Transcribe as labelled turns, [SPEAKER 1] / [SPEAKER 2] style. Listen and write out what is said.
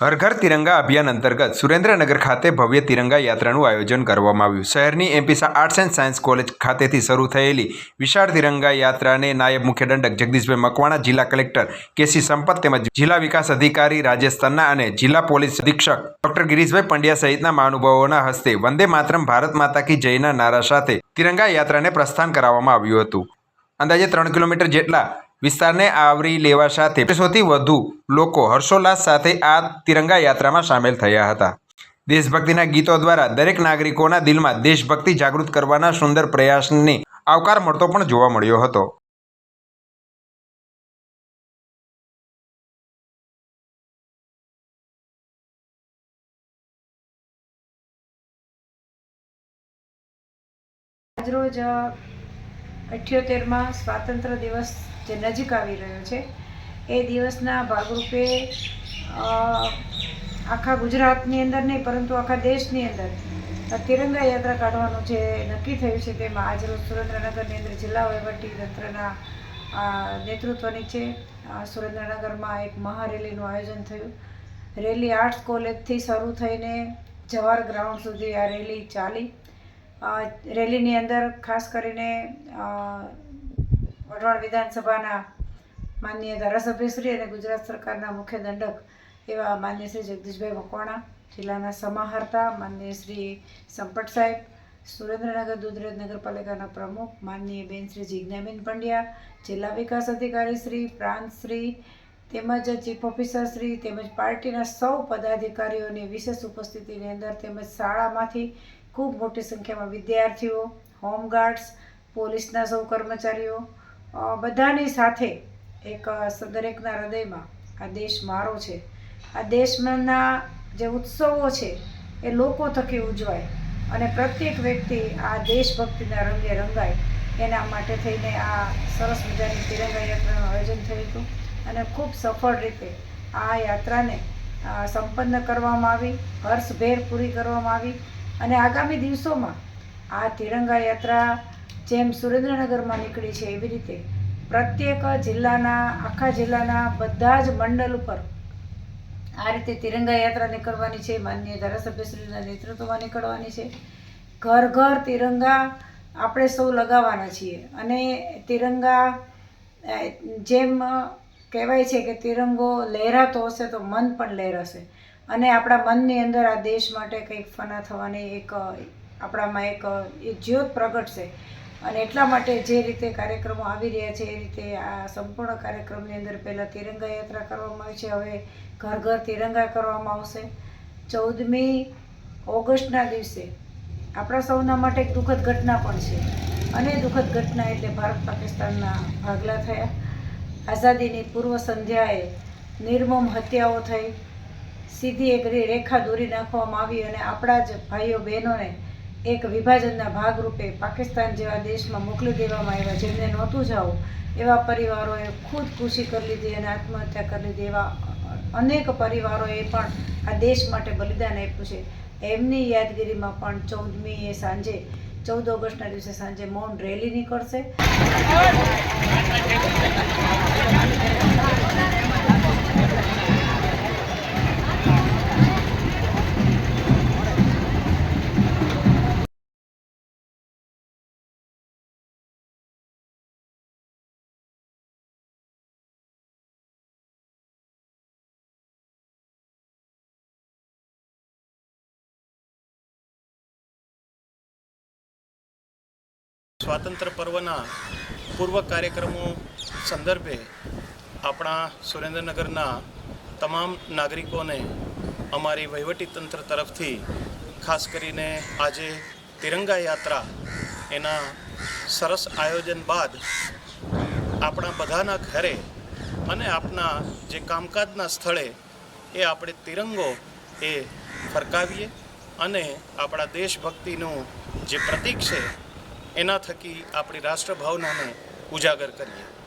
[SPEAKER 1] હર ઘર તિરંગા અભિયાન અંતર્ગત સુરેન્દ્રનગર ખાતે ભવ્ય તિરંગા યાત્રાનું આયોજન કરવામાં આવ્યું. શહેરની એમપીસા આર્ટ્સ એન્ડ સાયન્સ કોલેજ ખાતેથી શરૂ થયેલી વિશાળ તિરંગા યાત્રાને નાયબ મુખ્ય દંડક જગદીશભાઈ મકવાણા, જિલ્લા કલેક્ટર કેસી સંપત તેમજ જિલ્લા વિકાસ અધિકારી રાજેશ અને જિલ્લા પોલીસ અધિક્ષક ડોક્ટર ગિરીશભાઈ પંડ્યા સહિતના મહાનુભાવોના હસ્તે વંદે માતરમ ભારત માતા કી જયના નારા સાથે તિરંગા યાત્રાને પ્રસ્થાન કરાવવામાં આવ્યું હતું. અંદાજે ત્રણ કિલોમીટર જેટલા વિસ્તારને આવરી લેવા સાથે સૌથી વધુ લોકો હર્ષોલ્લાસ સાથે આ તિરંગા યાત્રામાં સામેલ થયા હતા. દેશભક્તિના ગીતો દ્વારા દરેક નાગરિકોના દિલમાં દેશભક્તિ જાગૃત કરવાના સુંદર પ્રયાસને આવકાર મળતો પણ જોવા મળ્યો હતો.
[SPEAKER 2] આજરોજ અઠ્યોતેરમાં સ્વાતંત્ર્ય દિવસ જે નજીક આવી રહ્યો છે, એ દિવસના ભાગરૂપે આખા ગુજરાતની અંદર નહીં, પરંતુ આખા દેશની અંદર તિરંગા યાત્રા કાઢવાનું જે નક્કી થયું છે, તેમાં આજરોજ સુરેન્દ્રનગરની અંદર જિલ્લા વહીવટી તંત્રના નેતૃત્વની છે. સુરેન્દ્રનગરમાં એક મહારેલીનું આયોજન થયું. રેલી આર્ટ્સ કોલેજથી શરૂ થઈને જવાહર ગ્રાઉન્ડ સુધી આ રેલી ચાલી. રેલીની અંદર ખાસ કરીને વઢવાણ વિધાનસભાના માનનીય ધારાસભ્યશ્રી અને ગુજરાત સરકારના મુખ્ય દંડક એવા માન્ય શ્રી જગદીશભાઈ મકવાણા, જિલ્લાના સમાહર્તા માન્ય શ્રી સંપટ સાહેબ, સુરેન્દ્રનગર દુધરેજ નગરપાલિકાના પ્રમુખ માનનીય બેન શ્રી જિજ્ઞાબેન પંડ્યા, જિલ્લા વિકાસ અધિકારી શ્રી પ્રાંત શ્રી, તેમજ ચીફ ઓફિસર શ્રી તેમજ પાર્ટીના સૌ પદાધિકારીઓની વિશેષ ઉપસ્થિતિની અંદર તેમજ શાળામાંથી ખૂબ મોટી સંખ્યામાં વિદ્યાર્થીઓ, હોમગાર્ડ્સ, પોલીસના સૌ કર્મચારીઓ બધાની સાથે એક દરેકના હૃદયમાં આ દેશ મારો છે. આ દેશના જે ઉત્સવો છે, એ લોકો થકી ઉજવાય અને પ્રત્યેક વ્યક્તિ આ દેશભક્તિના રંગે રંગાય. એના માટે થઈને આ સરસ મજાની તિરંગા યાત્રાનું આયોજન થયું હતું અને ખૂબ સફળ રીતે આ યાત્રાને સંપન્ન કરવામાં આવી, હર્ષભેર પૂરી કરવામાં આવી અને આગામી દિવસોમાં આ તિરંગા યાત્રા જેમ સુરેન્દ્રનગરમાં નીકળી છે એવી રીતે પ્રત્યેક જિલ્લાના, આખા જિલ્લાના બધા જ મંડળ ઉપર આ રીતે તિરંગા યાત્રા નીકળવાની છે, માનનીય ધારાસભ્યશ્રીના નેતૃત્વમાં નીકળવાની છે. ઘર ઘર તિરંગા આપણે સૌ લગાવવાના છીએ અને તિરંગા જેમ કહેવાય છે કે તિરંગો લહેરાતો હશે તો મન પણ લહેરાશે. અને આપણા મનની અંદર આ દેશ માટે કંઈક ફના થવાની એક, આપણામાં એક એ જ્યોત પ્રગટશે. અને એટલા માટે જે રીતે કાર્યક્રમો આવી રહ્યા છે, એ રીતે આ સંપૂર્ણ કાર્યક્રમની અંદર પહેલાં તિરંગા યાત્રા કરવામાં આવી છે, હવે ઘર ઘર તિરંગા કરવામાં આવશે. ચૌદમી ઓગસ્ટના દિવસે આપણા સૌના માટે એક દુઃખદ ઘટના પણ છે. અને દુઃખદ ઘટના એટલે ભારત પાકિસ્તાનના ભાગલા થયા. આઝાદીની પૂર્વ સંધ્યાએ નિર્મમ હત્યાઓ થઈ. સીધી એક રેખા દોરી નાખવામાં આવી અને આપણા જ ભાઈઓ બહેનોને એક વિભાજનના ભાગરૂપે પાકિસ્તાન જેવા દેશમાં મોકલી દેવામાં આવ્યા જેમને નહોતું જવું એવા પરિવારોએ ખુદ ખુશી કરી લીધી અને આત્મહત્યા કરી લીધી. એવા અનેક પરિવારોએ પણ આ દેશ માટે બલિદાન આપ્યું છે. એમની યાદગીરીમાં પણ ચૌદમી એ સાંજે, ચૌદ ઓગસ્ટના દિવસે સાંજે મૌન રેલી નીકળશે.
[SPEAKER 3] સ્વાતંત્ર્ય પર્વના પૂર્વ કાર્યક્રમો સંદર્ભે આપણા સુરેન્દ્રનગરના તમામ નાગરિકોને અમારી વહીવટીતંત્ર તરફથી ખાસ કરીને આજે તિરંગા યાત્રા એના સરસ આયોજન બાદ આપણા બધાના ઘરે અને આપણા જે કામકાજના સ્થળે એ આપણે તિરંગો એ ફરકાવીએ અને આપણા દેશભક્તિનું જે પ્રતીક છે એના થકી આપણી રાષ્ટ્રભાવનાને ઉજાગર કરીએ.